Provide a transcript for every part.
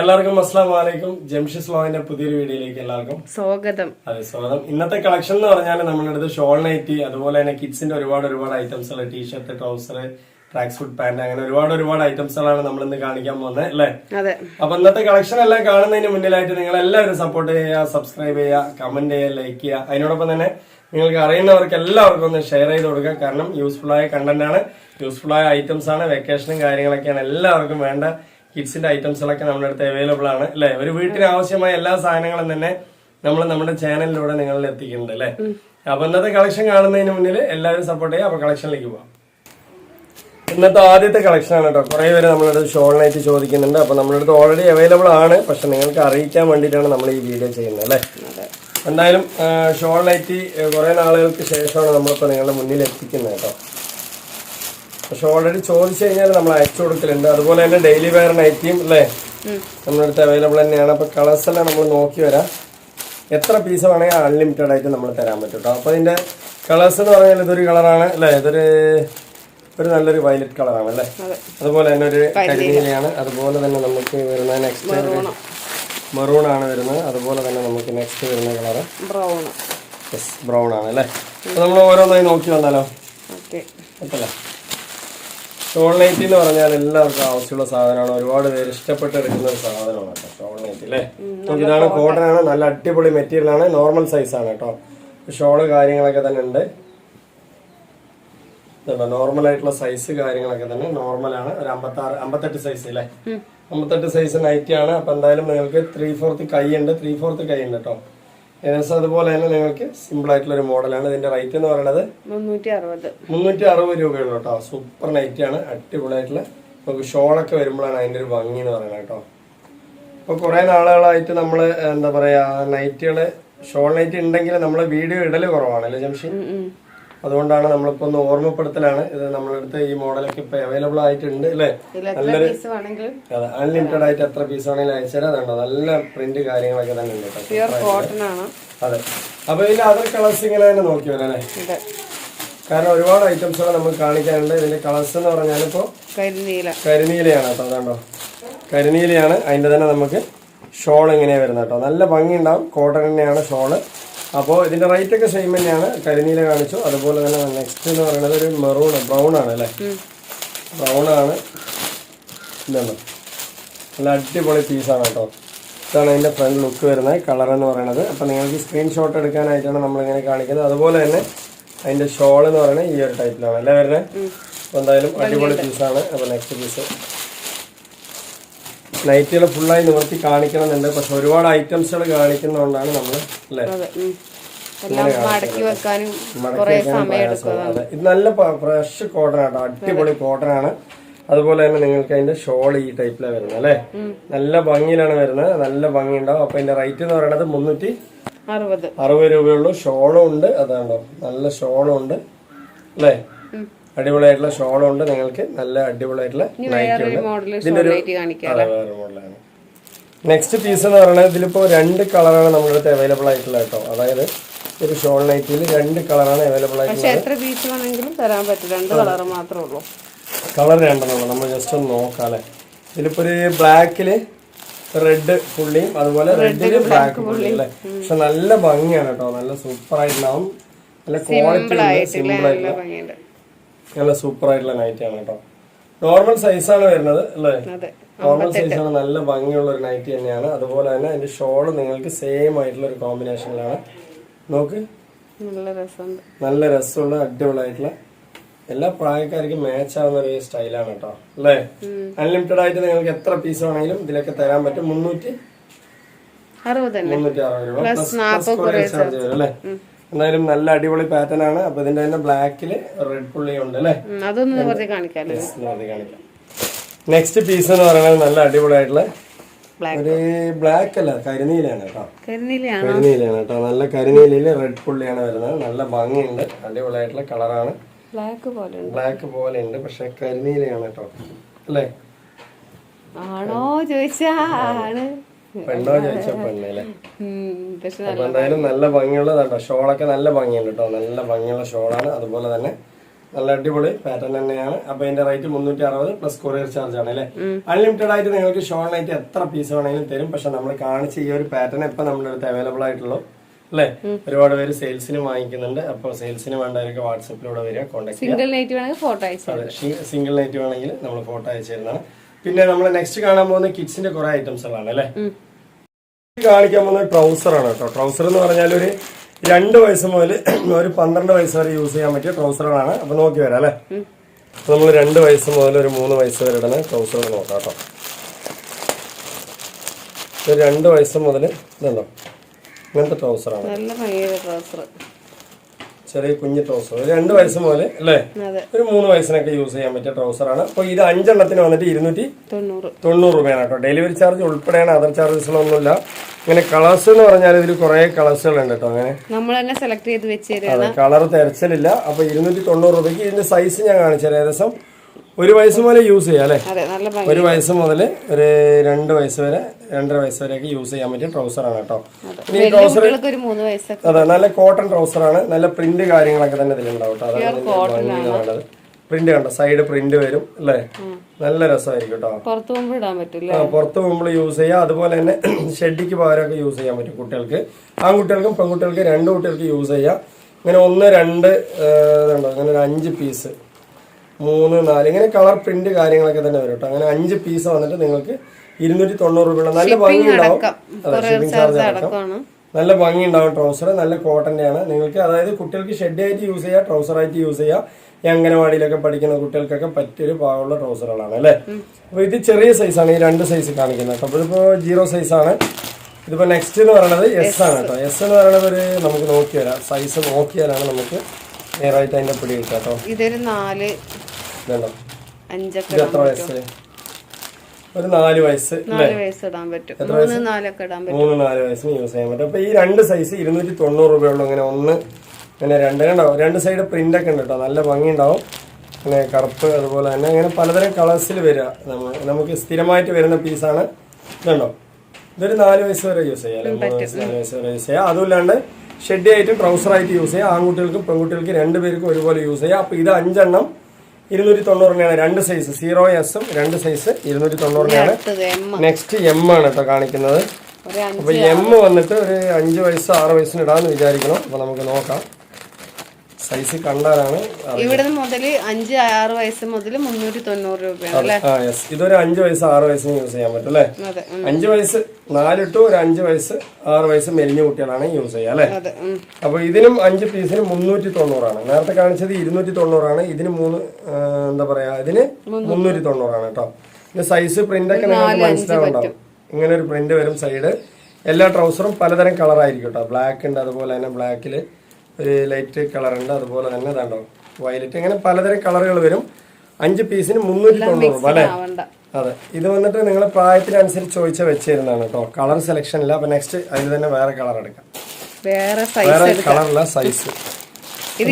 എല്ലാവർക്കും അസ്സാം വലൈക്കും ജംഷിസ് ലോവിന്റെ പുതിയൊരു വീഡിയോയിലേക്ക് എല്ലാവർക്കും സ്വാഗതം. അതെ സ്വാഗതം. ഇന്നത്തെ കളക്ഷൻ എന്ന് പറഞ്ഞാൽ നമ്മുടെ അടുത്ത് ഷോൾ നൈറ്റി അതുപോലെ തന്നെ കിഡ്സിന്റെ ഒരുപാട് ഒരുപാട് ഐറ്റംസ് ഉള്ള t shirt trouser tracks food pant അങ്ങനെ ഒരുപാട് ഒരുപാട് ഐറ്റംസുകളാണ് നമ്മൾ ഇന്ന് കാണിക്കാൻ പോകുന്നത് അല്ലേ? അപ്പൊ ഇന്നത്തെ കളക്ഷൻ എല്ലാം കാണുന്നതിന് മുന്നിലായിട്ട് നിങ്ങൾ എല്ലാവരും സപ്പോർട്ട് ചെയ്യുക സബ്സ്ക്രൈബ് ചെയ്യുക കമന്റ് ചെയ്യുക ലൈക്ക് ചെയ്യുക. അതിനോടൊപ്പം തന്നെ നിങ്ങൾക്ക് അറിയുന്നവർക്ക് എല്ലാവർക്കും ഒന്ന് ഷെയർ ചെയ്ത് കൊടുക്കുക. കാരണം യൂസ്ഫുൾ ആയ കണ്ടന്റ് ആണ് യൂസ്ഫുൾ ആയ ഐറ്റംസ് ആണ് വെക്കേഷനും കാര്യങ്ങളൊക്കെയാണ് എല്ലാവർക്കും വേണ്ട. കിഡ്സിന്റെ ഐറ്റംസുകളൊക്കെ നമ്മുടെ അടുത്ത് അവൈലബിൾ ആണ് അല്ലെ? ഒരു വീട്ടിന് ആവശ്യമായ എല്ലാ സാധനങ്ങളും തന്നെ നമ്മൾ നമ്മുടെ ചാനലിലൂടെ നിങ്ങളിൽ എത്തിക്കുന്നുണ്ട് അല്ലെ? അപ്പൊ ഇന്നത്തെ കളക്ഷൻ കാണുന്നതിന് മുന്നിൽ എല്ലാവരും സപ്പോർട്ട് ചെയ്യുക. അപ്പൊ കളക്ഷനിലേക്ക് പോവാം. ഇന്നത്തെ ആദ്യത്തെ കളക്ഷൻ ആണ് കേട്ടോ. കുറെ പേര് നമ്മുടെ അടുത്ത് ഷോൾ നൈറ്റ് ചോദിക്കുന്നുണ്ട്. അപ്പൊ നമ്മുടെ അടുത്ത് ഓൾറെഡി അവൈലബിൾ ആണ്. പക്ഷെ നിങ്ങൾക്ക് അറിയിക്കാൻ വേണ്ടിയിട്ടാണ് നമ്മൾ ഈ വീഡിയോ ചെയ്യുന്നത് അല്ലേ? എന്തായാലും ഷോൾ നൈറ്റി കുറെ നാളുകൾക്ക് ശേഷമാണ് നമ്മളിപ്പോൾ നിങ്ങളുടെ മുന്നിൽ എത്തിക്കുന്നത് കേട്ടോ. പക്ഷെ ഓൾറെഡി ചോദിച്ചു കഴിഞ്ഞാൽ നമ്മൾ അയച്ചു കൊടുക്കലുണ്ട്. അതുപോലെ തന്നെ ഡെയിലി വെയർ നൈറ്റിയും അല്ലേ? നമ്മുടെ അടുത്ത് അവൈലബിൾ തന്നെയാണ്. അപ്പോൾ കളേഴ്സ് എല്ലാം നമ്മൾ നോക്കി വരാം. എത്ര പീസ് വേണമെങ്കിൽ അൺലിമിറ്റഡ് ആയിട്ട് നമ്മൾ തരാൻ പറ്റും കേട്ടോ അപ്പോൾ ഇതിന്റെ കളേഴ്സ് എന്ന് പറഞ്ഞാൽ ഇതൊരു കളറാണ് അല്ലേ? ഇതൊരു ഒരു നല്ലൊരു വയലറ്റ് കളറാണ് അല്ലേ? അതെ. അതുപോലെ തന്നെ ഒരു കരിനീലയാണ് അതുപോലെ തന്നെ നമുക്ക് വരുന്ന നെക്സ്റ്റ് മെറൂൺ ആണ് വരുന്നത്. അതുപോലെ തന്നെ നമുക്ക് നെക്സ്റ്റ് വരുന്ന കളർ ബ്രൗൺ യെസ് ബ്രൗൺ ആണ് അല്ലേ? അപ്പോൾ നമ്മൾ ഓരോന്നായി നോക്കി വന്നാലോ? ഓക്കെ പറ്റല്ലേ ഷോൾ നൈറ്റി എന്ന് പറഞ്ഞാൽ എല്ലാവർക്കും ആവശ്യമുള്ള സാധനമാണ്. ഒരുപാട് പേര് ഇഷ്ടപ്പെട്ട് എടുക്കുന്ന ഒരു സാധനമാണ് കേട്ടോ ഷോൾ നൈറ്റി അല്ലേ ഇതാണ് കോട്ടൺ ആണ്. നല്ല അടിപൊളി മെറ്റീരിയൽ ആണ്. നോർമൽ സൈസ് ആണ് കേട്ടോ. ഷോൾ കാര്യങ്ങളൊക്കെ തന്നെ ഉണ്ട്. നോർമൽ ആയിട്ടുള്ള സൈസ് കാര്യങ്ങളൊക്കെ തന്നെ നോർമൽ ആണ്. ഒരു അമ്പത്താറ് അമ്പത്തെട്ട് സൈസ് അല്ലേ അമ്പത്തെട്ട് സൈസ് നൈറ്റി ആണ്. അപ്പൊ എന്തായാലും നിങ്ങൾക്ക് ത്രീ ഫോർത്ത് കൈ ഉണ്ട്. ത്രീ ഫോർത്ത് കൈ ഉണ്ട് കേട്ടോ. ഏകദേശം അതുപോലെ തന്നെ നിങ്ങൾക്ക്? സിമ്പിൾ ആയിട്ടുള്ള ഒരു മോഡലാണ്. ഇതിന്റെ റേറ്റ് എന്ന് പറയുന്നത് മുന്നൂറ്റി അറുപത് രൂപയുള്ളൂ കേട്ടോ. സൂപ്പർ നൈറ്റ് ആണ്. അടിപൊളിയായിട്ടുള്ള. നമുക്ക് ഷോളൊക്കെ വരുമ്പോഴാണ് അതിന്റെ ഒരു ഭംഗി എന്ന് പറയുന്നത് കേട്ടോ. ഇപ്പൊ കുറെ നാളുകളായിട്ട് നമ്മൾ എന്താ പറയാ നൈറ്റുകൾ ഷോൾ നൈറ്റ് ഉണ്ടെങ്കിൽ നമ്മളെ വീഡിയോ ഇടൽ കുറവാണ് അല്ലേ ജംഷി? അതുകൊണ്ടാണ് നമ്മളിപ്പോ ഒന്ന് ഓർമ്മപ്പെടുത്തലാണ്. ഇത് നമ്മുടെ അടുത്ത് ഈ മോഡലൊക്കെ ഇപ്പൊ അവൈലബിൾ ആയിട്ടുണ്ട് അല്ലേ? നല്ലൊരു അൺലിമിറ്റഡ് ആയിട്ട് എത്ര പീസ് ആണെങ്കിലും അയച്ചുതരാം അതുണ്ടോ നല്ല പ്രിന്റ് കാര്യങ്ങളൊക്കെ തന്നെ ഉണ്ട് അതെ. അപ്പൊ ഇതിൽ അതർ കളേഴ്സ് ഇങ്ങനെ തന്നെ നോക്കി വരാം കാരണം ഒരുപാട് ഐറ്റംസുകൾ നമുക്ക് കാണിക്കാനുണ്ട്. ഇതിന്റെ കളേഴ്സ് എന്ന് പറഞ്ഞാൽ ഇപ്പോ കരിനീല. കരിനീലയാണ് കേട്ടോ അതാണ്ടോ കരിനീലയാണ്. അതിന്റെ തന്നെ നമുക്ക് ഷോൾ എങ്ങനെയാണ് വരുന്നത് കേട്ടോ. നല്ല ഭംഗി ഉണ്ടാവും കോട്ടൺ തന്നെയാണ് ഷോൾ അപ്പോൾ ഇതിന്റെ റേറ്റ് ഒക്കെ സെയിം തന്നെയാണ്. കരിനീല കാണിച്ചു. അതുപോലെ തന്നെ നെക്സ്റ്റ് എന്ന് പറയുന്നത് ഒരു മെറൂൺ ബ്രൗൺ ആണ് അല്ലേ? ബ്രൗൺ ആണ്. ഇതാണ്. നല്ല അടിപൊളി പീസാണ് കേട്ടോ. ഇതാണ് അതിന്റെ ഫ്രണ്ട് ലുക്ക് വരുന്നത്. കളർ എന്ന് പറയുന്നത്. അപ്പോൾ നിങ്ങൾക്ക് സ്ക്രീൻഷോട്ട് എടുക്കാനായിട്ടാണ് നമ്മളിങ്ങനെ കാണിക്കുന്നത്. അതുപോലെ തന്നെ അതിന്റെ ഷോൾ എന്ന് പറയുന്നത് ഈ ഒരു ടൈപ്പിലാണ് അല്ലേ വരുന്നത് അപ്പോൾ എന്തായാലും അടിപൊളി പീസാണ് അപ്പോൾ നെക്സ്റ്റ് പീസ് നൈറ്റുകൾ ഫുള്ളായി നിവർത്തി കാണിക്കണമെന്നുണ്ട്. പക്ഷെ ഒരുപാട് ഐറ്റംസുകൾ കാണിക്കുന്നതുകൊണ്ടാണ് നമ്മൾ അല്ലേ? മടക്കി വെക്കാനും. അതെ ഇത് നല്ല ഫ്രഷ് കോട്ടൺ ആട്ടോ. അടിപൊളി കോട്ടൺ ആണ്. അതുപോലെ തന്നെ നിങ്ങൾക്ക് അതിന്റെ ഷോൾ ഈ ടൈപ്പിലാണ് വരുന്നത് അല്ലേ? നല്ല ഭംഗിയിലാണ് വരുന്നത്. നല്ല ഭംഗി ഉണ്ടാവും അപ്പൊ അതിന്റെ റേറ്റ് എന്ന് പറയുന്നത് മുന്നൂറ്റി അറുപത്. അറുപത് രൂപയുള്ളൂ ഷോളും ഉണ്ട്. അതാണ്ടോ നല്ല ഷോളും ഉണ്ട് അല്ലേ? അടിപൊളിയായിട്ടുള്ള ഷോളും ഉണ്ട് നിങ്ങൾക്ക് നല്ല അടിപൊളിയായിട്ടുള്ള മോഡലാണ് നെക്സ്റ്റ് പീസ് എന്ന് പറയുന്നത് ഇതിലിപ്പോ രണ്ട് കളറാണ് നമ്മുടെ അടുത്ത് അവൈലബിൾ ആയിട്ടുള്ളത് കേട്ടോ. അതായത് ഒരു ഷോൾ നൈറ്റിൽ രണ്ട് കളറാണ് അവൈലബിൾ ആയിട്ടുള്ളത്. കളർ രണ്ടെണ്ണം നമ്മൾ ജസ്റ്റ് ഒന്ന് നോക്കാം അല്ലേ? ഇതിലിപ്പോ ഒരു ബ്ലാക്കിൽ റെഡ് പുള്ളിയും അതുപോലെ റെഡിൽ ബ്ലാക്ക് പുള്ളിയും അല്ലേ? പക്ഷെ നല്ല ഭംഗിയാണ് കേട്ടോ. നല്ല സൂപ്പർ ആയിട്ടുണ്ടാവും. നല്ല ക്വാളിറ്റി സിമ്പിൾ ആയിട്ടുള്ള. നല്ല സൂപ്പർ ആയിട്ടുള്ള നൈറ്റ് ആണ് കേട്ടോ. നോർമൽ സൈസാണ് വരുന്നത് അല്ലേ? നോർമൽ നോർമൽ സൈസാണ് നല്ല ഭംഗിയുള്ള ഒരു നൈറ്റ് തന്നെയാണ്. അതുപോലെ തന്നെ അതിന്റെ ഷോൾ നിങ്ങൾക്ക് സെയിം ആയിട്ടുള്ള ഒരു കോമ്പിനേഷനിലാണ് നോക്ക്. നല്ല രസമുള്ള അടിപൊളിയായിട്ടുള്ള. എല്ലാ പ്രായക്കാർക്കും മാച്ച് ആവുന്ന ഒരു സ്റ്റൈലാണ് കേട്ടോ അല്ലേ? അൺലിമിറ്റഡ് ആയിട്ട് നിങ്ങൾക്ക് എത്ര പീസ് വേണമെങ്കിലും ഇതിലൊക്കെ തരാൻ പറ്റും. മുന്നൂറ്റി മുന്നൂറ്റി അറുപത് രൂപ. പ്ലസ് ചാർജ് വരും അല്ലേ? എന്തായാലും നല്ല അടിപൊളി പാറ്റേൺ ആണ്. അപ്പൊ ഇതിന്റെ തന്നെ ബ്ലാക്കിൽ റെഡ് പുള്ളി ഉണ്ട് അല്ലേ? അതൊന്ന് കാണിക്കാം. നെക്സ്റ്റ് പീസ് എന്ന് പറയുന്നത് നല്ല അടിപൊളിയായിട്ടുള്ള ബ്ലാക്ക് ഒരു ബ്ലാക്ക് അല്ല കരിനീലാണ് കേട്ടോ. കരിനീലയാണ്? കേട്ടോ. നല്ല കരിനീലയിൽ റെഡ് പുള്ളിയാണ് വരുന്നത്. നല്ല ഭംഗിയുണ്ട്. അടിപൊളിയായിട്ടുള്ള കളറാണ് ബ്ലാക്ക് പോലെ ഉണ്ട്. ബ്ലാക്ക് പോലെ ഉണ്ട് പക്ഷെ കരിനീലയാണ് കേട്ടോ. അല്ലേ? ആണോ ചോദിച്ചാ? ആണ്. പെണ്ണോ ചോദിച്ച പെണ്ണല്ലേ അപ്പൊ എന്തായാലും നല്ല ഭംഗിയുള്ളതാട്ടോ ഷോളൊക്കെ നല്ല ഭംഗിയുണ്ട് കേട്ടോ. നല്ല ഭംഗിയുള്ള ഷോളാണ്. അതുപോലെ തന്നെ നല്ല അടിപൊളി പാറ്റേൺ തന്നെയാണ്. അപ്പൊ അതിന്റെ റേറ്റ് മുന്നൂറ്റി അറുപത് പ്ലസ് കൊറിയർ ചാർജ് ആണ് അല്ലെ? അൺലിമിറ്റഡ് ആയിട്ട് നിങ്ങൾക്ക് ഷോൺ നൈറ്റ് എത്ര പീസ് വേണമെങ്കിലും തരും. പക്ഷെ നമ്മൾ കാണിച്ച ഈ ഒരു പാറ്റേൺ ഇപ്പൊ നമ്മുടെ അടുത്ത് അവൈലബിൾ ആയിട്ടുള്ളൂ. അല്ലെ? ഒരുപാട് പേര് സെയിൽസിന് വാങ്ങിക്കുന്നുണ്ട്. അപ്പൊ സെയിൽസിന് വേണ്ടവരൊക്കെ വാട്സപ്പിലൂടെ വരിക കോൺടാക്ട് സിംഗിൾ നൈറ്റ് വേണമെങ്കിൽ ഫോട്ടോ അയച്ചു സിംഗിൾ നൈറ്റ് വേണമെങ്കിൽ നമ്മൾ ഫോട്ടോ അയച്ചു തരുന്നതാണ്. പിന്നെ നമ്മൾ നെക്സ്റ്റ് കാണാൻ പോകുന്ന കിഡ്സിന്റെ കുറെ ആണ് അല്ലെ? കാണിക്കാൻ പോകുന്ന ട്രൗസർ ആണ് കേട്ടോ. ട്രൗസർ എന്ന് പറഞ്ഞാൽ ഒരു രണ്ട് വയസ്സ് മുതൽ ഒരു പന്ത്രണ്ട് വയസ്സ് വരെ യൂസ് ചെയ്യാൻ പറ്റിയ ട്രൗസറുകളാണ് അപ്പൊ നോക്കി വരാം അല്ലെ? നമ്മൾ രണ്ട് വയസ്സ് മുതൽ ഒരു മൂന്ന് വയസ്സ് വരെ ഇടുന്ന ട്രൗസറുകൾ നോക്കാം കേട്ടോ. ഒരു രണ്ട് വയസ്സ് മുതൽ ഇതുണ്ടോ? ഇങ്ങനത്തെ ട്രൗസറാണ് നല്ല ട്രൗസർ ചെറിയ കുഞ്ഞു ട്രൗസർ രണ്ട് വയസ്സ് മുതൽ അല്ലേ? ഒരു മൂന്ന് വയസ്സിനൊക്കെ യൂസ് ചെയ്യാൻ പറ്റിയ ട്രൗസറാണ് അപ്പോൾ ഇത് അഞ്ചെണ്ണത്തിന് വന്നിട്ട് ഇരുന്നൂറ്റി തൊണ്ണൂറ്. രൂപയാണ് കേട്ടോ. ഡെലിവറി ചാർജ് ഉൾപ്പെടെയാണ് അതർ ചാർജസുകളൊന്നുമില്ല ഇങ്ങനെ കളേഴ്സ് എന്ന് പറഞ്ഞാൽ ഇതിൽ കുറെ കളേഴ്സുകൾ ഉണ്ട് കേട്ടോ അങ്ങനെ. നമ്മൾ തന്നെ സെലക്ട് ചെയ്ത് വെച്ച് കളർ തെരച്ചിലില്ല. അപ്പൊ ഇരുന്നൂറ്റി തൊണ്ണൂറ് രൂപയ്ക്ക് ഇതിന്റെ സൈസ് ഞാൻ കാണിച്ചത് ഏകദേശം ഒരു വയസ്സ് മുതൽ യൂസ് ചെയ്യാം അല്ലെ? അതെ നല്ല ഭംഗി ഒരു വയസ്സ് മുതൽ ഒരു രണ്ട് വയസ്സ് വരെ രണ്ടര വയസ്സ് വരെയൊക്കെ യൂസ് ചെയ്യാൻ പറ്റിയ ട്രൗസർ ആണ് കേട്ടോ. ഇനി ട്രൗസർ കുട്ടികൾക്ക് ഒരു മൂന്ന് വയസ്സൊക്കെ. അതെ നല്ല കോട്ടൺ ട്രൗസർ ആണ്. നല്ല പ്രിന്റ് കാര്യങ്ങളൊക്കെ തന്നെ ഇതിലുണ്ടാവും കേട്ടോ. അതാണ് ഭംഗി എന്ന് പറയുന്നത് പ്രിന്റ് കണ്ടോ? സൈഡ് പ്രിന്റ് വരും അല്ലേ? നല്ല രസമായിരിക്കും കേട്ടോ. പുറത്തു പോകുമ്പോൾ ഇടാൻ പറ്റില്ല? ആ, പുറത്ത് പോകുമ്പോൾ യൂസ് ചെയ്യാം. അതുപോലെ തന്നെ ഷെഡിക്ക് പകരമൊക്കെ യൂസ് ചെയ്യാൻ പറ്റും കുട്ടികൾക്ക്. ആൺകുട്ടികൾക്കും പെൺകുട്ടികൾക്കും രണ്ട് കുട്ടികൾക്ക് യൂസ് ചെയ്യാം. ഇങ്ങനെ ഒന്ന് രണ്ട് ആ, ഇതുണ്ടോ? അങ്ങനെ ഒരു അഞ്ച് പീസ് മൂന്ന് നാല്. ഇങ്ങനെ കളർ പ്രിന്റ് കാര്യങ്ങളൊക്കെ തന്നെ വരും കേട്ടോ. അങ്ങനെ അഞ്ച് പീസ് വന്നിട്ട് നിങ്ങൾക്ക് ഇരുന്നൂറ്റി തൊണ്ണൂറ് രൂപയുള്ള നല്ല ഭംഗി ഉണ്ടാവും ഷിപ്പിംഗ് ചാർജ് അടക്കം. നല്ല ഭംഗി ഉണ്ടാവും ട്രൗസർ നല്ല കോട്ടന്റെ ആണ് നിങ്ങൾക്ക് അതായത് കുട്ടികൾക്ക് ഷെഡ് ആയിട്ട് യൂസ് ചെയ്യാം ട്രൗസർ ആയിട്ട് യൂസ് ചെയ്യാം. ഈ അംഗനവാടിയിലൊക്കെ പഠിക്കുന്ന കുട്ടികൾക്കൊക്കെ പറ്റിയൊരു പാകമുള്ള ട്രൗസറുകളാണ് അല്ലേ? അപ്പൊ ഇത് ചെറിയ സൈസാണ് ഈ രണ്ട് സൈസ് കാണിക്കുന്നത് കേട്ടോ. അപ്പോൾ ഇതിപ്പോ ജീറോ സൈസ് ആണ്. ഇതിപ്പോ നെക്സ്റ്റ് എന്ന് പറയുന്നത് എസ് ആണ് കേട്ടോ. എസ് എന്ന് പറയുന്നത് ഒരു നമുക്ക് നോക്കി വരാം സൈസ് നോക്കിയാലാണ് നമുക്ക് നേരായിട്ട് അതിന്റെ പിടി കിട്ടുക കേട്ടോ. ഇതൊരു നാല് അഞ്ചൊക്കെ എത്ര വയസ്സ്? ഒരു നാല് വയസ്സ് നാല് വയസ്സ് ഇടാൻ പറ്റും. മൂന്ന് നാലൊക്കെ ഇടാൻ പറ്റും. മൂന്ന് നാല് വയസ്സിന് യൂസ് ചെയ്യാൻ പറ്റും. അപ്പൊ ഈ രണ്ട് സൈസ് ഇരുന്നൂറ്റി തൊണ്ണൂറ് രൂപയുള്ളൂ. ഇങ്ങനെ ഒന്ന് ഇങ്ങനെ രണ്ട് സൈഡ് പ്രിന്റ് ഒക്കെ ഉണ്ട് കേട്ടോ. നല്ല ഭംഗി ഉണ്ടാവും പിന്നെ കറുപ്പ് അതുപോലെ തന്നെ. അങ്ങനെ പലതരം കളേഴ്സിൽ വരിക. നമ്മൾ നമുക്ക് സ്ഥിരമായിട്ട് വരുന്ന പീസാണ് ഇതുണ്ടോ? ഇതൊരു നാല് വയസ്സ് വരെ യൂസ് ചെയ്യാം മൂന്ന് വയസ്സ് നാല് വയസ്സ് വരെ. യൂസ് ചെയ്യാം അതുമില്ലാണ്ട് ഷെഡ് ആയിട്ടും ട്രൗസർ ആയിട്ട് യൂസ് ചെയ്യാം. ആൺകുട്ടികൾക്കും പെൺകുട്ടികൾക്കും രണ്ടുപേർക്കും ഒരുപോലെ യൂസ് ചെയ്യാം. അപ്പൊ ഇത് അഞ്ചെണ്ണം ഇരുന്നൂറ്റി തൊണ്ണൂറിനാണ് രണ്ട് സൈസ് സീറോ എസും രണ്ട് സൈസ് ഇരുന്നൂറ്റി തൊണ്ണൂറിനാണ് നെക്സ്റ്റ് എം ആണ് കേട്ടോ കാണിക്കുന്നത്. അപ്പൊ എം വന്നിട്ട് ഒരു അഞ്ച് വയസ്സ് ആറ് വയസ്സിന് ഇടാന്ന് വിചാരിക്കണം. അപ്പൊ നമുക്ക് നോക്കാം. സൈസ് കണ്ടാലാണ് ഇവിടെ മുതൽ അഞ്ച് ആറ് വയസ്സ് മുതൽ മുന്നൂറ്റി തൊണ്ണൂറ് രൂപയാണ് ഇതൊരു അഞ്ച് വയസ്സ് ആറ് വയസ്സിന് യൂസ് ചെയ്യാൻ പറ്റും അല്ലേ? അഞ്ച് വയസ്സ് നാല് ടു ഒരു അഞ്ച് വയസ്സ് ആറ് വയസ്സ് മെലിഞ്ഞ കുട്ടികളാണ് യൂസ് ചെയ്യുക അല്ലേ? അപ്പൊ ഇതിനും അഞ്ച് പീസിന് മുന്നൂറ്റി തൊണ്ണൂറാണ്. നേരത്തെ കാണിച്ചത് ഇരുന്നൂറ്റി തൊണ്ണൂറാണ്. ഇതിന് മൂന്ന് എന്താ പറയാ ഇതിന് മുന്നൂറ്റി തൊണ്ണൂറാണ് കേട്ടോ. ഇത് സൈസ് പ്രിന്റ് ഒക്കെ നിങ്ങൾക്ക് മനസ്സിലാവുണ്ടാവും ഇങ്ങനെ ഒരു പ്രിന്റ് വരും സൈഡ് എല്ലാ ട്രൗസറും പലതരം കളറായിരിക്കും കേട്ടോ. ബ്ലാക്ക് ഉണ്ട് അതുപോലെ തന്നെ ബ്ലാക്കിൽ ഒരു ലൈറ്റ് കളറുണ്ട് ഉണ്ട്. അതുപോലെ തന്നെ ഇതാണ്ടോ വയലറ്റ്. അങ്ങനെ പലതരം കളറുകൾ വരും. അഞ്ച് പീസിന് മുന്നൂറ്റി തൊണ്ണൂറ് രൂപ അല്ലേ? അതെ. ഇത് വന്നിട്ട് നിങ്ങൾ പ്രായത്തിനനുസരിച്ച് ചോദിച്ച വെച്ചിരുന്നതാണ് കേട്ടോ. കളർ സെലക്ഷൻ ഇല്ല. അപ്പൊ നെക്സ്റ്റ് അതിൽ തന്നെ വേറെ കളർ എടുക്കാം. വേറെ കളറില്ല സൈസ് ഇത്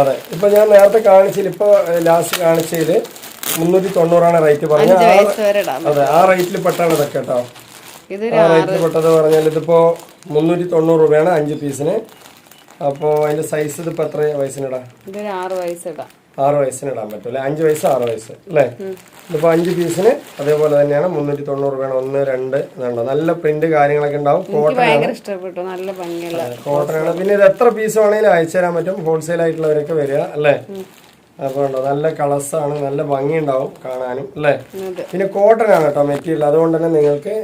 അതെ. ഇപ്പൊ ഞാൻ നേരത്തെ കാണിച്ചില്ല ഇപ്പൊ ലാസ്റ്റ് കാണിച്ചത് മുന്നൂറ്റി തൊണ്ണൂറാണ് റേറ്റ് പറഞ്ഞത്. അതെ. ആ റേറ്റിൽ പെട്ടാണ് ഇതൊക്കെ കേട്ടോ. ആ റേറ്റിൽ പെട്ടത് പറഞ്ഞാൽ ഇതിപ്പോ മുന്നൂറ്റി തൊണ്ണൂറ് രൂപയാണ് അഞ്ച് പീസിന്. അപ്പോ അതിന്റെ സൈസ് ഇതിപ്പോ എത്ര വയസ്സിനിടാം? ഇതൊരു ആറ് വയസ്സ് ഇടാം ആറ് വയസ്സിന് ഇടാൻ പറ്റും അല്ലെ അഞ്ച് വയസ്സ് ആറ് വയസ്സ് അല്ലേ? ഇതിപ്പോ അഞ്ച് പീസിന് അതേപോലെ തന്നെയാണ് മുന്നൂറ്റി തൊണ്ണൂറ് രൂപയാണ്. ഒന്ന് രണ്ട് ഇതുണ്ടോ? നല്ല പ്രിന്റ് കാര്യങ്ങളൊക്കെ ഉണ്ടാവും. കോട്ടൺ ഇഷ്ടപ്പെട്ടു. നല്ല ഭംഗിയുള്ള കോട്ടൺ ആണ്. പിന്നെ ഇത് എത്ര പീസ് വേണമെങ്കിലും അയച്ചു തരാൻ പറ്റും. ഹോൾസെയിൽ ആയിട്ടുള്ളവരൊക്കെ വരിക അല്ലേ? അപ്പൊ ഉണ്ടോ നല്ല കളേഴ്സ് ആണ്. നല്ല ഭംഗി ഉണ്ടാവും കാണാനും അല്ലേ? പിന്നെ കോട്ടൺ ആണ് കേട്ടോ മെറ്റീരിയൽ അതുകൊണ്ട് തന്നെ നിങ്ങൾക്ക്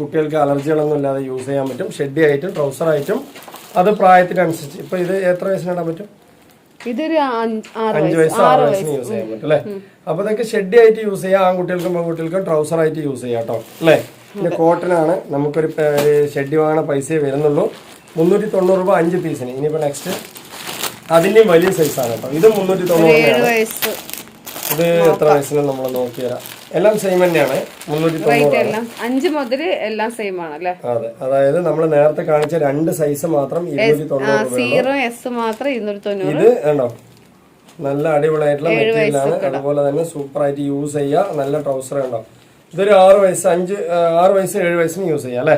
കുട്ടികൾക്ക് അലർജികളൊന്നും ഇല്ലാതെ യൂസ് ചെയ്യാൻ പറ്റും. ഷെഡി ആയിട്ടും ട്രൗസർ ആയിട്ടും അത് പ്രായത്തിനനുസരിച്ച്. ഇപ്പൊ ഇത് എത്ര വയസ്സിന് വയസ്സിനിടാൻ പറ്റും? ഇതൊരു അഞ്ച് വയസ്സ് ആറ് വയസ്സിന് യൂസ് ചെയ്യാൻ പറ്റും അല്ലേ? അപ്പൊ ഇതൊക്കെ ഷെഡി ആയിട്ട് യൂസ് ചെയ്യാം ആൺകുട്ടികൾക്കും പെൺകുട്ടികൾക്കും ട്രൗസർ ആയിട്ട് യൂസ് ചെയ്യാം കേട്ടോ അല്ലേ? പിന്നെ കോട്ടൺ ആണ് നമുക്കൊരു ഷെഡി വാങ്ങണ പൈസയെ വരുന്നുള്ളൂ. മുന്നൂറ്റി തൊണ്ണൂറ് രൂപ അഞ്ച് പീസിന്. ഇനിയിപ്പോ നെക്സ്റ്റ് അതിന്റെയും വലിയ സൈസാണ് കേട്ടോ ഇത് മുന്നൂറ്റി തൊണ്ണൂറ് ഇത് എത്ര വയസ്സിന് നമ്മൾ നോക്കി തരാം എല്ലാം സെയിം തന്നെയാണ്. എല്ലാം. അഞ്ച് മുതൽ എല്ലാം സെയിം ആണ് അല്ലേ അതെ. അതായത് നമ്മൾ നേരത്തെ കാണിച്ച രണ്ട് സൈസ് മാത്രം സീറോ എസ് മാത്രം ഇരുന്നൂറ്റി തൊണ്ണൂറ് ഇത് കണ്ടോ? നല്ല അടിപൊളിയായിട്ടുള്ള മെറ്റീരിയലാണ് അതുപോലെ തന്നെ സൂപ്പർ ആയിട്ട് യൂസ് ചെയ്യുക. നല്ല ട്രൗസർ ഉണ്ടോ ഇതൊരു ആറ് വയസ്സ് അഞ്ച് ആറ് വയസ്സ് ഏഴ് വയസ്സിന് യൂസ് ചെയ്യാം അല്ലേ?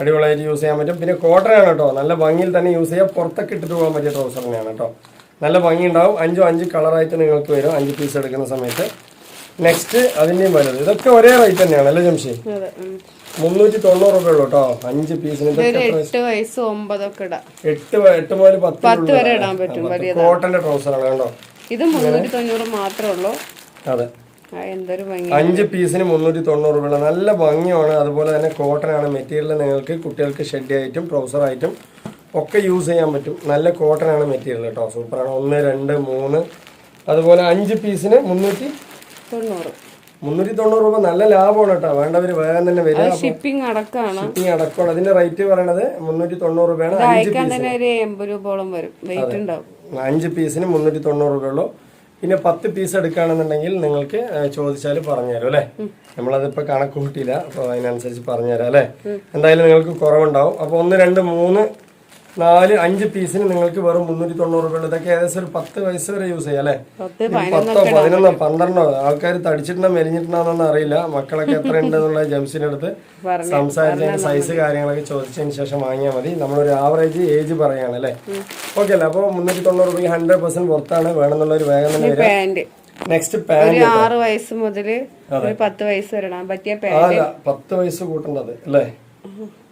അടിപൊളിയായിട്ട് യൂസ് ചെയ്യാൻ പറ്റും. പിന്നെ കോട്ടൺ ആണ് കേട്ടോ. നല്ല ഭംഗിയിൽ തന്നെ യൂസ് ചെയ്യാം. പുറത്തൊക്കെ ഇട്ടിട്ട് പോകാൻ പറ്റിയ ട്രൗസർ തന്നെയാണ് കേട്ടോ. നല്ല ഭംഗിയുണ്ടാവും. അഞ്ചോ അഞ്ച് കളറായിട്ട് നിങ്ങൾക്ക് വരും. അഞ്ച് പീസ് എടുക്കുന്ന സമയത്ത്. നെക്സ്റ്റ് അതിന്റെയും വലുത്. ഇതൊക്കെ ഒരേ റേറ്റ് തന്നെയാണ് അല്ലേ ജംഷി. മുന്നൂറ്റി തൊണ്ണൂറ് രൂപ ഉള്ളൂ കേട്ടോ അഞ്ച് പീസിന് എട്ട് വയസ്സ് ഒമ്പതൊക്കെ ഇടാം. എട്ട് മുതൽ പത്ത് വരെ ഇടാൻ പറ്റും കോട്ടന്റെ ട്രൗസറാണ് കണ്ടോ? ഇത് മുന്നൂറ്റി തൊണ്ണൂറ് മാത്രമേ ഉള്ളൂ. അതെ. അഞ്ച് പീസിന് മുന്നൂറ്റി തൊണ്ണൂറ് രൂപ നല്ല ഭംഗിയാണ്. അതുപോലെ തന്നെ കോട്ടൺ ആണ്. മെറ്റീരിയൽ നിങ്ങൾക്ക് കുട്ടികൾക്ക് ഷെഡ് ആയിട്ടും ട്രൗസർ ആയിട്ടും ഒക്കെ യൂസ് ചെയ്യാൻ പറ്റും. നല്ല കോട്ടൺ ആണ് മെറ്റീരിയൽ കേട്ടോ സൂപ്പറാണ് ഒന്ന് രണ്ട് മൂന്ന്. അതുപോലെ അഞ്ച് പീസിന് മുന്നൂറ്റി തൊണ്ണൂറ്. മുന്നൂറ്റി തൊണ്ണൂറ് രൂപ നല്ല ലാഭമാണ് കേട്ടോ. വേണ്ടവര് വേഗം തന്നെ വരിക. ഷിപ്പിംഗ് അടക്കമാണ് ഷിപ്പിംഗ് അടക്കമാണ്. അതിന്റെ റേറ്റ് പറയണത് മുന്നൂറ്റി തൊണ്ണൂറ് രൂപയാണ് അഞ്ച് അയക്കാൻ തന്നെ ഒരു എൺപത് രൂപയോളം വരും. വെയിറ്റ് ഉണ്ടാവും. അഞ്ച് പീസിന് മുന്നൂറ്റി തൊണ്ണൂറ് രൂപയുള്ളൂ പിന്നെ പത്ത് പീസ് എടുക്കുകയാണെന്നുണ്ടെങ്കിൽ നിങ്ങൾക്ക് ചോദിച്ചാൽ പറഞ്ഞുതരും അല്ലേ? നമ്മളതിപ്പോ കണക്ക് കൂട്ടിയില്ല. അപ്പോൾ അതിനനുസരിച്ച് പറഞ്ഞുതരാം അല്ലേ? എന്തായാലും നിങ്ങൾക്ക് കുറവുണ്ടാവും. അപ്പോൾ ഒന്ന് രണ്ട് മൂന്ന് നാല് അഞ്ച് പീസിന് നിങ്ങൾക്ക് വെറും മുന്നൂറ്റി തൊണ്ണൂറ് രൂപയുള്ളൂ ഇതൊക്കെ ഏകദേശം ഒരു പത്ത് വയസ്സ് വരെ യൂസ് ചെയ്യാം അല്ലേ? പത്ത് പതിനൊന്നോ പന്ത്രണ്ടോ ആൾക്കാർ തടിച്ചിട്ടുണ്ടോ മെലിഞ്ഞിട്ടുണ്ടോന്നൊന്നും അറിയില്ല. മക്കളൊക്കെ എത്ര ഉണ്ടെന്നുള്ള ജംസിന്റെ അടുത്ത് പറഞ്ഞു. സംസാരിച്ചതിന്റെ സൈസ് കാര്യങ്ങളൊക്കെ ചോദിച്ചതിന് ശേഷം വാങ്ങിയാൽ മതി. നമ്മളൊരു ആവറേജ് ഏജ് പറയാണ് അല്ലേ? ഓക്കെ അല്ലേ? അപ്പോൾ മുന്നൂറ്റി തൊണ്ണൂറ് രൂപയ്ക്ക് ഹൺഡ്രഡ് പെർസെന്റ് പുറത്താണ് വേണമെന്നുള്ള ഒരു വേഗം തന്നെ നെക്സ്റ്റ് പാന്റ് ആറ് വയസ്സ് മുതൽ പത്ത് വയസ്സ് വരെ ഇടാൻ പറ്റിയ പാന്റ് പത്ത് വയസ്സ് കൂട്ടേണ്ടത് അല്ലേ?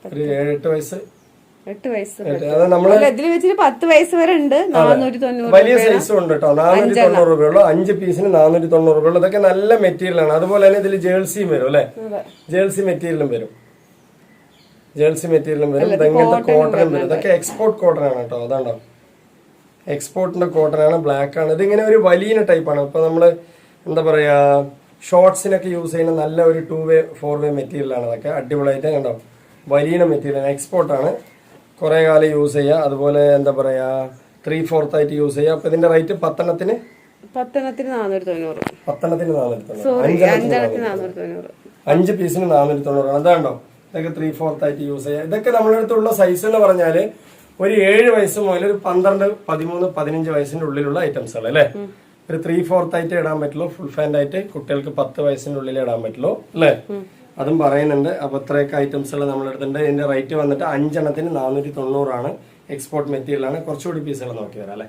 ഒരു ഏഴെട്ട് വയസ്സ് എട്ട് വയസ്സ് ഇതിൽ വെച്ചിട്ട് പത്ത് വയസ്സ് വരെ ഉണ്ട്. നാനൂറ്റി തൊണ്ണൂറ് വലിയ സൈസും ഉണ്ട് കേട്ടോ നാനൂറ്റി തൊണ്ണൂറ് രൂപയുള്ളൂ. അഞ്ച് പീസിന് നാനൂറ്റി തൊണ്ണൂറ് രൂപയുള്ളൂ. ഇതൊക്കെ നല്ല മെറ്റീരിയൽ ആണ്. അതുപോലെ തന്നെ ഇതിൽ ജേഴ്സിയും വരും അല്ലെ? ജേഴ്സി മെറ്റീരിയലും വരും. ജേഴ്സി മെറ്റീരിയലും വരും. ഇതെങ്ങനത്തെ കോട്ടണും വരും ഇതൊക്കെ എക്സ്പോർട്ട് കോട്ടൺ ആണ് കേട്ടോ അതാണ്ടോ എക്സ്പോർട്ടിന്റെ കോട്ടൺ ആണ് ബ്ലാക്ക് ആണ്. ഇതിങ്ങനെ ഒരു വലിയ ടൈപ്പാണ് ആണ്. ഇപ്പൊ നമ്മൾ എന്താ പറയാ ഷോർട്സിനൊക്കെ യൂസ് ചെയ്യുന്ന നല്ല ഒരു two way four way material ആണ് അതൊക്കെ അടിപൊളിയായിട്ട് കണ്ടോ? വലിയ മെറ്റീരിയൽ എക്സ്പോർട്ട് ആണ്. കുറെ കാലം യൂസ് ചെയ്യുക അതുപോലെ എന്താ പറയുക ത്രീ ഫോർത്ത് ആയിട്ട് യൂസ് ചെയ്യുക അപ്പൊ ഇതിന്റെ റേറ്റ് പത്തെണ്ണത്തിന്? പത്തെണ്ണത്തിന് നാനൂറ്റി തൊണ്ണൂറ് പത്തെണ്ണത്തിന് നാനൂറ്റി തൊണ്ണൂറ് സോറി അഞ്ചെണ്ണത്തിന് അഞ്ചെണ്ണത്തിന് നാനൂറ്റി തൊണ്ണൂറ് അഞ്ച് പീസിന് നാനൂറ്റി തൊണ്ണൂറ് അതാണ്ടോ? ഇതൊക്കെ ത്രീ ഫോർത്ത് ആയിട്ട് യൂസ് ചെയ്യാം. ഇതൊക്കെ നമ്മുടെ അടുത്തുള്ള സൈസ് എന്ന് പറഞ്ഞാൽ ഒരു ഏഴ് വയസ്സ് മുതൽ ഒരു പന്ത്രണ്ട് പതിമൂന്ന് പതിനഞ്ച് വയസ്സിന്റെ ഉള്ളിലുള്ള ഐറ്റംസുകൾ അല്ലേ? ഒരു ത്രീ ഫോർത്ത് ആയിട്ട് ഇടാൻ പറ്റുള്ളൂ. ഫുൾ ഫാൻഡ് ആയിട്ട് കുട്ടികൾക്ക് പത്ത് വയസ്സിന്റെ ഉള്ളിൽ ഇടാൻ പറ്റുള്ളൂ അല്ലേ? അതും പറയുന്നുണ്ട്. അപ്പോൾ ഇത്രയൊക്കെ ഐറ്റംസുകൾ നമ്മൾ എടുത്തിട്ടുണ്ട്. ഇതിന്റെ റേറ്റ് വന്നിട്ട് അഞ്ചെണ്ണത്തിന് നാനൂറ്റി തൊണ്ണൂറാണ് എക്സ്പോർട്ട് മെറ്റീരിയലാണ് കുറച്ചുകൂടി പീസുകൾ നോക്കി വരാം അല്ലേ?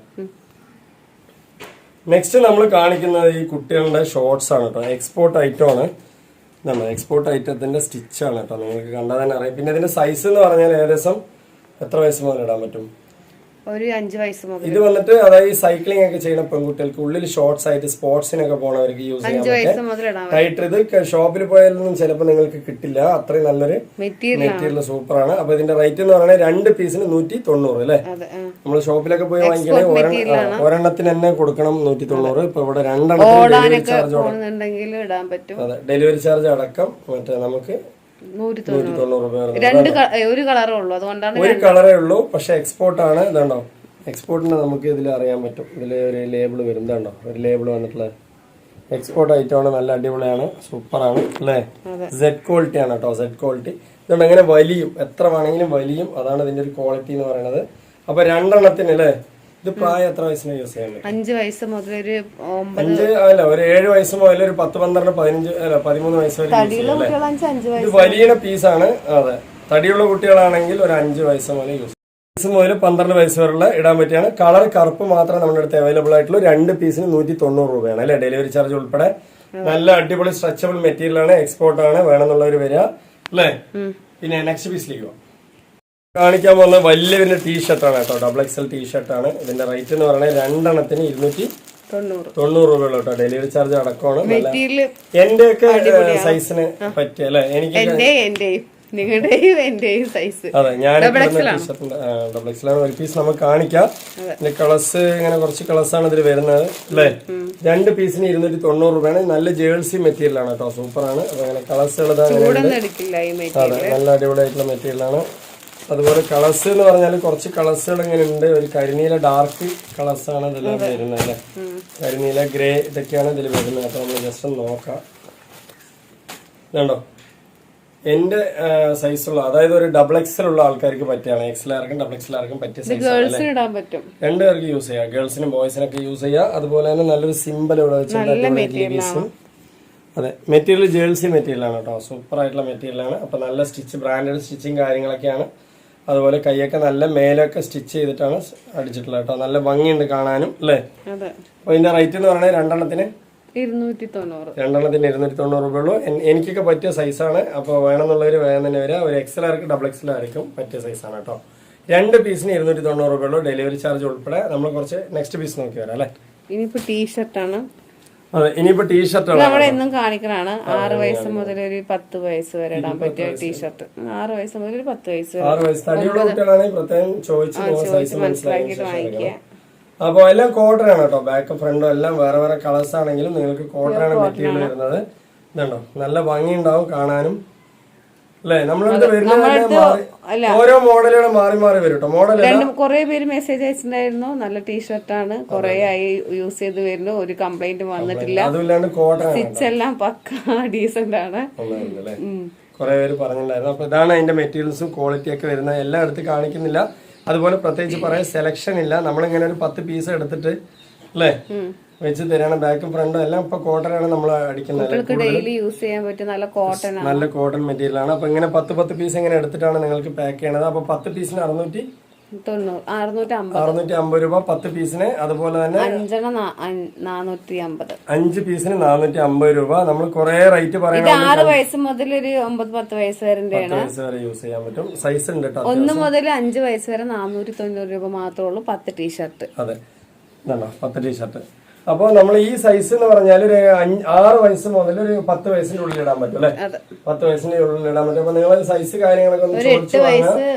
നെക്സ്റ്റ് നമ്മൾ കാണിക്കുന്നത് ഈ കുട്ടികളുടെ ഷോർട്സ് ആണ് കേട്ടോ എക്സ്പോർട്ട് ഐറ്റം ആണ്. നമ്മൾ എക്സ്പോർട്ട് ഐറ്റത്തിന്റെ സ്റ്റിച്ചാണ് കേട്ടോ നിങ്ങൾക്ക് കണ്ടാൽ തന്നെ അറിയാം. പിന്നെ ഇതിന്റെ സൈസ് എന്ന് പറഞ്ഞാൽ ഏകദേശം എത്ര വയസ്സ് മുതൽ ഇടാൻ പറ്റും? ഒരു അഞ്ച് വയസ്സ് മുതൽ. ഇത് വന്നിട്ട് അതായത് സൈക്ലിംഗ് ഒക്കെ ചെയ്യുന്ന പെൺകുട്ടികൾക്ക് ഉള്ളിൽ ഷോർട്സ് ആയിട്ട് സ്പോർട്സിനൊക്കെ പോണവർക്ക് യൂസ് അഞ്ച് വയസ്സ് മുതൽ ടൈറ്റർ ഇത് ഷോപ്പിൽ പോയാലൊന്നും ചിലപ്പോൾ നിങ്ങൾക്ക് കിട്ടില്ല. അത്രയും നല്ലൊരു മെറ്റീരിയൽ മെറ്റീരിയൽ സൂപ്പറാണ് അപ്പൊ ഇതിന്റെ റേറ്റ് എന്ന് പറഞ്ഞാൽ രണ്ട് പീസിന് നൂറ്റി തൊണ്ണൂറ് അല്ലേ? നമ്മൾ ഷോപ്പിലൊക്കെ പോയി വാങ്ങിക്കണേ ഒരെണ്ണത്തിന് തന്നെ കൊടുക്കണം നൂറ്റി തൊണ്ണൂറ് ഇപ്പൊ ഇവിടെ രണ്ടെണ്ണത്തിന് അതെ ഡെലിവറി ചാർജ് അടക്കം മറ്റേ നമുക്ക് നൂറ്റി തൊണ്ണൂറ്. രണ്ട് ഒരു കളറേ ഉള്ളൂ. അതുകൊണ്ടാണ് ഒരു കളറേ ഉള്ളൂ. പക്ഷെ എക്സ്പോർട്ട് ആണ്. ഇതുണ്ടോ? എക്സ്പോർട്ടിന് നമുക്ക് ഇതിൽ അറിയാൻ പറ്റും. ഇതിൽ ഒരു ലേബിൾ വരും. ഇതുണ്ടോ? ഒരു ലേബിൾ വന്നിട്ടുള്ളത് എക്സ്പോർട്ട് ഐറ്റം ആണ്. നല്ല അടിപൊളിയാണ്. സൂപ്പറാണ് അല്ലേ? സെഡ് ക്വാളിറ്റി ആണ് കേട്ടോ. സെഡ് ക്വാളിറ്റി ഇതുകൊണ്ട് അങ്ങനെ വലിയും? എത്ര വേണമെങ്കിലും വലിയും. അതാണ് ഇതിന്റെ ഒരു ക്വാളിറ്റി എന്ന് പറയുന്നത്. അപ്പൊ രണ്ടെണ്ണത്തിന് അല്ലേ? ഇത് പ്രായം എത്ര വയസ്സിന് യൂസ് ചെയ്യാൻ പറ്റും? അഞ്ച് വയസ്സ് മുതൽ ഒരു ഒമ്പത് അഞ്ച് അല്ല ഒരു ഏഴ് വയസ്സ് മുതൽ ഒരു പത്ത് പന്ത്രണ്ട് പതിനഞ്ച് അല്ല പതിമൂന്ന് വയസ്സ് വരെ ചെയ്യാം അല്ലേ? കുട്ടികളാണെന്ന് അഞ്ച് വയസ്സ് ഇത് വലിയ പീസാണ് അതെ. തടിയുള്ള കുട്ടികളാണെങ്കിൽ ഒരു അഞ്ച് വയസ്സ് മുതൽ യൂസ് വയസ്സ് മുതൽ പന്ത്രണ്ട് വയസ്സ് വരെയുള്ള ഇടാൻ പറ്റിയാണ് കളർ കറുപ്പ് മാത്രം നമ്മുടെ അടുത്ത് അവൈലബിൾ ആയിട്ടുള്ള രണ്ട് പീസിന് നൂറ്റി തൊണ്ണൂറ് രൂപയാണ് അല്ലെ? ഡെലിവറി ചാർജ് ഉൾപ്പെടെ. നല്ല അടിപൊളി സ്ട്രെച്ചബിൾ മെറ്റീരിയൽ ആണ് എക്സ്പോർട്ട് ആണ് വേണമെന്നുള്ളവർ വരിക അല്ലേ? പിന്നെ നെക്സ്റ്റ് പീസിലേക്ക് പോകാം കാണിക്കാൻ പോകുന്ന വലിയ വലിയ ടീഷർട്ടാണ് കേട്ടോ. ഡബിൾ എക്സൽ ടീഷർട്ടാണ് ഇതിന്റെ റേറ്റ് എന്ന് പറഞ്ഞാൽ രണ്ടെണ്ണത്തിന് ഇരുന്നൂറ്റി തൊണ്ണൂറ്. രൂപയുള്ള കേട്ടോ. ഡെലിവറി ചാർജ് അടക്കമാണ്. എന്റെ ഒക്കെ സൈസിന് പറ്റിയ അല്ലെ? എനിക്ക് അതെ ഞാൻ ഡബിൾ എക്സിലാണ് ഒരു പീസ് നമുക്ക് കാണിക്കാം. ഇതിന്റെ കളേഴ്സ് ഇങ്ങനെ കുറച്ച് കളേഴ്സ് ആണ് ഇതിൽ വരുന്നത് അല്ലേ? രണ്ട് പീസിന് ഇരുന്നൂറ്റി തൊണ്ണൂറ് രൂപയാണ്. നല്ല ജേഴ്സി മെറ്റീരിയൽ ആണ് കേട്ടോ. സൂപ്പർ ആണ്. അപ്പൊ അങ്ങനെ കളേഴ്സുകൾ അതെ നല്ല അടിപൊളിയായിട്ടുള്ള മെറ്റീരിയൽ ആണ്. അതുപോലെ കളേഴ്സ് എന്ന് പറഞ്ഞാൽ കുറച്ച് കളേഴ്സുകൾ ഇങ്ങനെ ഉണ്ട്. ഒരു കരിനീല ഡാർക്ക് കളേഴ്സ് ആണ് ഇതിൽ വരുന്നത് അല്ലേ? കരിനീല ഗ്രേ ഇതൊക്കെയാണ് ഇതിൽ വരുന്നത്. അപ്പൊ നമ്മൾ ജസ്റ്റ് ഒന്ന് നോക്കാം. ഇതുണ്ടോ? എന്റെ സൈസുള്ള അതായത് ഒരു ഡബിൾ എക്സൽ ഉള്ള ആൾക്കാർക്ക് പറ്റിയാണ് എക്സൽ ആർക്കും ഡബിൾ എക്സൽ ആർക്കും പറ്റിയ സൈസ് രണ്ടുപേർക്ക് യൂസ് ചെയ്യാം. ഗേൾസിനും ബോയ്സിനൊക്കെ യൂസ് ചെയ്യാം. അതുപോലെ തന്നെ നല്ലൊരു സിമ്പിൾ ഇവിടെ വെച്ചിട്ടുണ്ട് അതെ. മെറ്റീരിയൽ ജേഴ്സി മെറ്റീരിയൽ ആണ് കേട്ടോ. സൂപ്പർ ആയിട്ടുള്ള മെറ്റീരിയൽ ആണ്. അപ്പൊ നല്ല സ്റ്റിച്ച് ബ്രാൻഡഡ് സ്റ്റിച്ചിങ് കാര്യങ്ങളൊക്കെയാണ്. അതുപോലെ കൈയൊക്കെ നല്ല മേലൊക്കെ സ്റ്റിച്ച് ചെയ്തിട്ടാണ് അടിച്ചിട്ടുള്ളത് കേട്ടോ. നല്ല ഭംഗിയുണ്ട് കാണാനും അല്ലേ? അപ്പൊ ഇതിന്റെ റേറ്റ് എന്ന് പറയുന്നത് രണ്ടെണ്ണത്തിന് രണ്ടെണ്ണത്തിന് ഇരുന്നൂറ്റി തൊണ്ണൂറ് രൂപ ഉള്ളൂ എനിക്കൊക്കെ പറ്റിയ സൈസാണ് അപ്പോൾ വേണമെന്നുള്ളവർ വേഗം തന്നെ വരിക ഒരു എക്സൽ ആർക്ക് ഡബിൾ എക്സൽ ആയിരിക്കും പറ്റിയ സൈസാണ് കേട്ടോ. രണ്ട് പീസിന് ഇരുന്നൂറ്റി തൊണ്ണൂറ് രൂപ ഉള്ളൂ. ഡെലിവറി ചാർജ് ഉൾപ്പെടെ നമ്മൾ കുറച്ച് നെക്സ്റ്റ് പീസ് നോക്കി വരാം അല്ലേ? ഇനിയിപ്പോ ടീഷർട്ടാണ് അതെ ടീഷർട്ടാണ് നമ്മുടെ എന്നും കാണിക്കണാണ്. ആറ് വയസ്സ് മുതൽ ഒരു പത്ത് വയസ്സ് വരെ ഇടാൻ പറ്റിയ ടീഷർട്ട് ആറ് വയസ്സ് മുതൽ ഒരു പത്ത് വയസ്സ് ചോദിച്ച് സൈസ് മനസ്സിലാക്കിയിട്ട് വാങ്ങിക്കുക. അപ്പൊ അപ്പോൾ എല്ലാം കോട്ടൺ ആണ് കേട്ടോ. ബാക്ക് ഫ്രണ്ടും എല്ലാം വേറെ വേറെ കളേഴ്സ് ആണെങ്കിലും നിങ്ങൾക്ക് കോട്ടൺ ആണ് മെറ്റീരിയൽ വരുന്നത്. ഇതുണ്ടോ? നല്ല ഭംഗി ഉണ്ടാവും കാണാനും. അല്ലേ? നമ്മളടുത്ത് വരുന്നത് മാറി- ഓരോ മോഡലുകൾ മാറി മാറി വരും കേട്ടോ മോഡൽ രണ്ടും കുറെ പേര് മെസ്സേജ് അയച്ചിട്ടുണ്ടായിരുന്നു. നല്ല ടീഷർട്ടാണ് കുറെ ആയി യൂസ് ചെയ്ത് വരുന്നു. ഒരു കംപ്ലൈന്റ് വന്നിട്ടില്ല. സ്റ്റിച്ച് എല്ലാം പക്ക ഡീസന്റ് ആണ്. അല്ലേ? കുറെ പേര് പറഞ്ഞിട്ടുണ്ടായിരുന്നു. അപ്പൊ ഇതാണ് അതിന്റെ മെറ്റീരിയൽസും ക്വാളിറ്റി ഒക്കെ വരുന്നത് എല്ലാം എടുത്ത് കാണിക്കുന്നില്ല. അതുപോലെ പ്രത്യേകിച്ച് പറയാൻ സെലക്ഷൻ ഇല്ല. നമ്മളിങ്ങനെ ഒരു പത്ത് പീസ് എടുത്തിട്ട് അല്ലേ? വെച്ച് തരാണ്. ബാക്കും ഫ്രണ്ടും എല്ലാം ഇപ്പൊ കോട്ടൺ ആണ് നമ്മൾ അടിക്കുന്നത് ഡെയിലി യൂസ് ചെയ്യാൻ പറ്റും നല്ല കോട്ടൺ നല്ല കോട്ടൺ മെറ്റീരിയൽ ആണ്. അപ്പൊ ഇങ്ങനെ പത്ത് പത്ത് പീസ് ഇങ്ങനെ എടുത്തിട്ടാണ് നിങ്ങൾക്ക് പാക്ക് ചെയ്യണത്. അപ്പൊ പത്ത് പീസിന് അറുന്നൂറ്റി അറുന്നൂറ്റി അമ്പത് രൂപ പത്ത് പീസിന് അതുപോലെ തന്നെ അഞ്ച് പീസിന് നാനൂറ്റി അമ്പത് രൂപ. നമ്മൾ കുറെ റേറ്റ് പറയുന്നത് ആറ് വയസ്സ് മുതൽ ഒരു ഒമ്പത് പത്ത് വയസ്സ് വരെ. യൂസ് ചെയ്യാൻ പറ്റും. സൈസ് ഉണ്ട് കേട്ടോ ഒന്ന് മുതൽ അഞ്ച് വയസ്സ് വരെ നാനൂറ്റി തൊണ്ണൂറ് രൂപ മാത്രമേ ഉള്ളൂ പത്ത് ടീഷർട്ട് അതെ. പത്ത് ടീഷർട്ട് അപ്പോൾ നമ്മൾ ഈ സൈസ് എന്ന് പറഞ്ഞാൽ ഒരു ആറ് വയസ്സ് മുതൽ ഒരു പത്ത് വയസ്സിന്റെ ഉള്ളിൽ ഇടാൻ പറ്റും അല്ലെ? പത്ത് വയസ്സിന്റെ ഉള്ളിൽ ഇടാൻ പറ്റും. അപ്പൊ നിങ്ങൾ സൈസ് കാര്യങ്ങളൊക്കെ ഒന്ന് ചോദിച്ചു എട്ട് വാങ്ങാം വയസ്സ്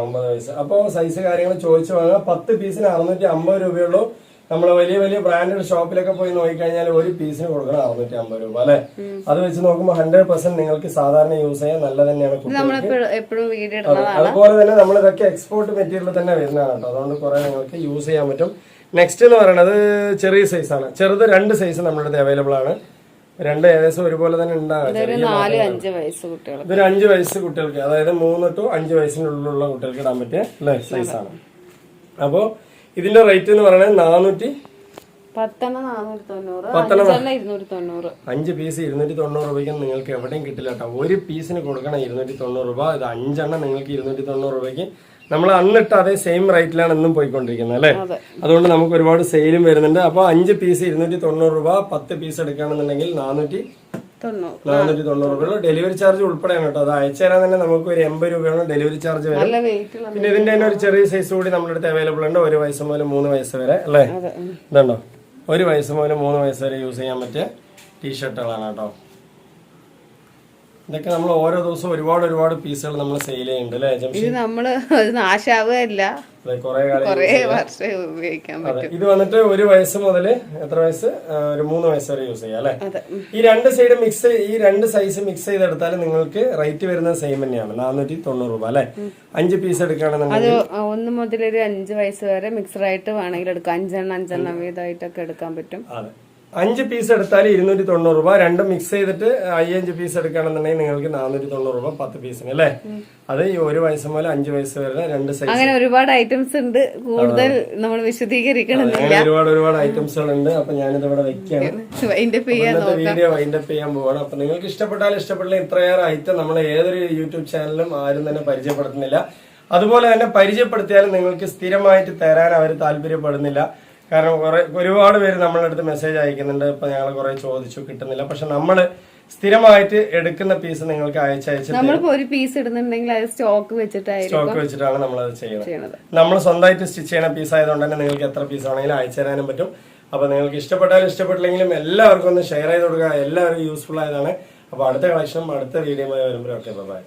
ഒമ്പത് വയസ്സ്. അപ്പോൾ സൈസ് കാര്യങ്ങൾ ചോദിച്ചു വാങ്ങാം പത്ത് പീസിന് അറുന്നൂറ്റി അമ്പത് രൂപയുള്ളൂ. നമ്മൾ വലിയ വലിയ ബ്രാൻഡഡ് ഷോപ്പിലൊക്കെ പോയി നോക്കിക്കഴിഞ്ഞാൽ ഒരു പീസിന് കൊടുക്കണം അറുന്നൂറ്റി അമ്പത് രൂപ അല്ലെ? അത് വെച്ച് നോക്കുമ്പോൾ ഹൺഡ്രഡ് പെർസെന്റ് നിങ്ങൾക്ക് സാധാരണ യൂസ് ചെയ്യാൻ നല്ല തന്നെയാണ് അതുപോലെ തന്നെ നമ്മൾ ഇതൊക്കെ എക്സ്പോർട്ട് മെറ്റീരിയൽ തന്നെ വരുന്നതാണ് കേട്ടോ. അതുകൊണ്ട് കുറെ നിങ്ങൾക്ക് യൂസ് ചെയ്യാൻ പറ്റും. നെക്സ്റ്റ് എന്ന് പറയുന്നത് ചെറിയ സൈസാണ് ചെറുത് രണ്ട് സൈസ് നമ്മുടെ അടുത്ത് അവൈലബിൾ ആണ്. രണ്ട് ഏകദേശം ഒരുപോലെ തന്നെ ഉണ്ടാകും. ഇതൊരു അഞ്ച് വയസ്സ് കുട്ടികൾക്ക്. അതായത് മൂന്ന് ടു അഞ്ച് വയസ്സിനുള്ളിലുള്ള കുട്ടികൾക്ക് ഇടാൻ പറ്റിയ സൈസ് സൈസാണ് അപ്പോൾ ഇതിന്റെ റേറ്റ് എന്ന് പറയുന്നത് നാനൂറ്റി അഞ്ച് പീസ് ഇരുന്നൂറ്റി തൊണ്ണൂറ് രൂപയ്ക്ക് നിങ്ങൾക്ക് എവിടെയും കിട്ടില്ല കേട്ടോ. ഒരു പീസിന് കൊടുക്കണം ഇരുന്നൂറ്റി തൊണ്ണൂറ് രൂപ. ഇത് അഞ്ചെണ്ണം നിങ്ങൾക്ക് ഇരുന്നൂറ്റി തൊണ്ണൂറ് രൂപയ്ക്ക് നമ്മൾ അന്നിട്ട് അതേ സെയിം റേറ്റിലാണ് ഇന്നും പോയിക്കൊണ്ടിരിക്കുന്നത് അല്ലേ? അതുകൊണ്ട് നമുക്ക് ഒരുപാട് സെയിലും വരുന്നുണ്ട്. അപ്പോൾ അഞ്ച് പീസ് ഇരുന്നൂറ്റി തൊണ്ണൂറ് രൂപ പത്ത് പീസ് എടുക്കുകയാണെന്നുണ്ടെങ്കിൽ നാനൂറ്റി നാനൂറ്റി തൊണ്ണൂറ് രൂപ ഡെലിവറി ചാർജ് ഉൾപ്പെടെയാണ് കേട്ടോ. അത് അയച്ചു തരാൻ തന്നെ നമുക്ക് ഒരു എൺപത് രൂപയാണ് ഡെലിവറി ചാർജ് വരും. പിന്നെ ഇതിന്റെ തന്നെ ഒരു ചെറിയ സൈസ് കൂടി നമ്മുടെ അടുത്ത് അവൈലബിൾ ഉണ്ട്. ഒരു വയസ്സ് മുതൽ മൂന്ന് വയസ്സ് വരെ അല്ലേ? ഇതുണ്ടോ? ഒരു വയസ്സ് മുതൽ മൂന്ന് വയസ്സ് വരെ യൂസ് ചെയ്യാൻ പറ്റിയ ടീഷർട്ടുകളാണ് കേട്ടോ. ഇതൊക്കെ നമ്മൾ ഓരോ ദിവസവും ഒരുപാട് ഒരുപാട് പീസുകൾ നമ്മൾ സെയിൽ ചെയ്യുന്നുണ്ട് അല്ലേ ഇത് നമ്മൾ അത് നാശാവുകയല്ല. കൊറേ വർഷം ഉപയോഗിക്കാൻ പറ്റും. ഇത് വന്നിട്ട് ഒരു വയസ്സ് മുതൽ എത്ര വയസ്സ്? ഒരു മൂന്ന് വയസ്സ് വരെ യൂസ് ചെയ്യാം അല്ലേ? ഈ രണ്ട് സൈഡ് മിക്സ് ഈ രണ്ട് സൈസ് മിക്സ് ചെയ്തെടുത്താൽ നിങ്ങൾക്ക് റേറ്റ് വരുന്ന സെയിം തന്നെയാണ്. നാനൂറ്റി തൊണ്ണൂറ് രൂപ അല്ലെ? അഞ്ച് പീസ് എടുക്കുകയാണെന്നുണ്ടെങ്കിൽ ഒന്ന് മുതൽ ഒരു അഞ്ച് വയസ്സ് വരെ മിക്സഡ് ആയിട്ട് വേണമെങ്കിൽ എടുക്കാം. അഞ്ചെണ്ണം അഞ്ചെണ്ണം വീതമായിട്ടൊക്കെ എടുക്കാൻ പറ്റും. അതെ. അഞ്ച് പീസ് എടുത്താൽ ഇരുന്നൂറ്റി തൊണ്ണൂറ് രൂപ. രണ്ടും മിക്സ് ചെയ്തിട്ട് അയ്യഞ്ച് പീസ് എടുക്കുകയാണെന്നുണ്ടെങ്കിൽ നിങ്ങൾക്ക് നാനൂറ്റി തൊണ്ണൂറ് രൂപ പത്ത് പീസിന് അല്ലേ? അത് ഈ ഒരു വയസ്സ് മുതൽ അഞ്ച് വയസ്സ് വരെ രണ്ട് സൈസ് അങ്ങനെ ഒരുപാട് ഐറ്റംസ് ഉണ്ട്. കൂടുതൽ നമ്മൾ വിശദീകരിക്കണമെന്നില്ല ഒരുപാട് ഒരുപാട് ഐറ്റംസുകൾ ഉണ്ട് അപ്പൊ ഞാനിത് ഇവിടെ വെക്കുകയാണ്. വീഡിയോ വൈൻഡപ്പ് ചെയ്യാൻ പോവാണ്. അപ്പൊ നിങ്ങൾക്ക് ഇഷ്ടപ്പെട്ടാലും ഇഷ്ടപ്പെട്ടില്ല ഇത്രയേറെ ഐറ്റം നമ്മൾ ഏതൊരു യൂട്യൂബ് ചാനലും ആരും തന്നെ പരിചയപ്പെടുത്തുന്നില്ല. അതുപോലെ തന്നെ പരിചയപ്പെടുത്തിയാലും നിങ്ങൾക്ക് സ്ഥിരമായിട്ട് തരാൻ അവർ താല്പര്യപ്പെടുന്നില്ല. കാരണം കുറെ ഒരുപാട് പേര് നമ്മളെ അടുത്ത് മെസ്സേജ് അയക്കുന്നുണ്ട്. ഇപ്പൊ ഞങ്ങൾ കുറെ ചോദിച്ചു കിട്ടുന്നില്ല. പക്ഷെ നമ്മൾ സ്ഥിരമായിട്ട് എടുക്കുന്ന പീസ് നിങ്ങൾക്ക് അയച്ചയച്ച് നമ്മളിപ്പോ ഒരു പീസ് ഇടുന്നുണ്ടെങ്കിൽ അത് സ്റ്റോക്ക് വെച്ചിട്ടായിരിക്കും സ്റ്റോക്ക് വെച്ചിട്ടാണ് നമ്മളത് ചെയ്യുന്നത്. നമ്മൾ സ്വന്തമായിട്ട് സ്റ്റിച്ച് ചെയ്യുന്ന പീസ് ആയതുകൊണ്ട് തന്നെ നിങ്ങൾക്ക് എത്ര പീസ് ആണെങ്കിലും അയച്ചു തരാനും പറ്റും. അപ്പൊ നിങ്ങൾക്ക് ഇഷ്ടപ്പെട്ടാലും ഇഷ്ടപ്പെട്ടില്ലെങ്കിലും എല്ലാവർക്കും ഒന്ന് ഷെയർ ചെയ്ത് കൊടുക്കുക. എല്ലാവർക്കും യൂസ്ഫുൾ ആയതാണ്. അപ്പൊ അടുത്ത കളക്ഷനും അടുത്ത വീഡിയോ വരുമ്പോഴൊക്കെ. ബൈ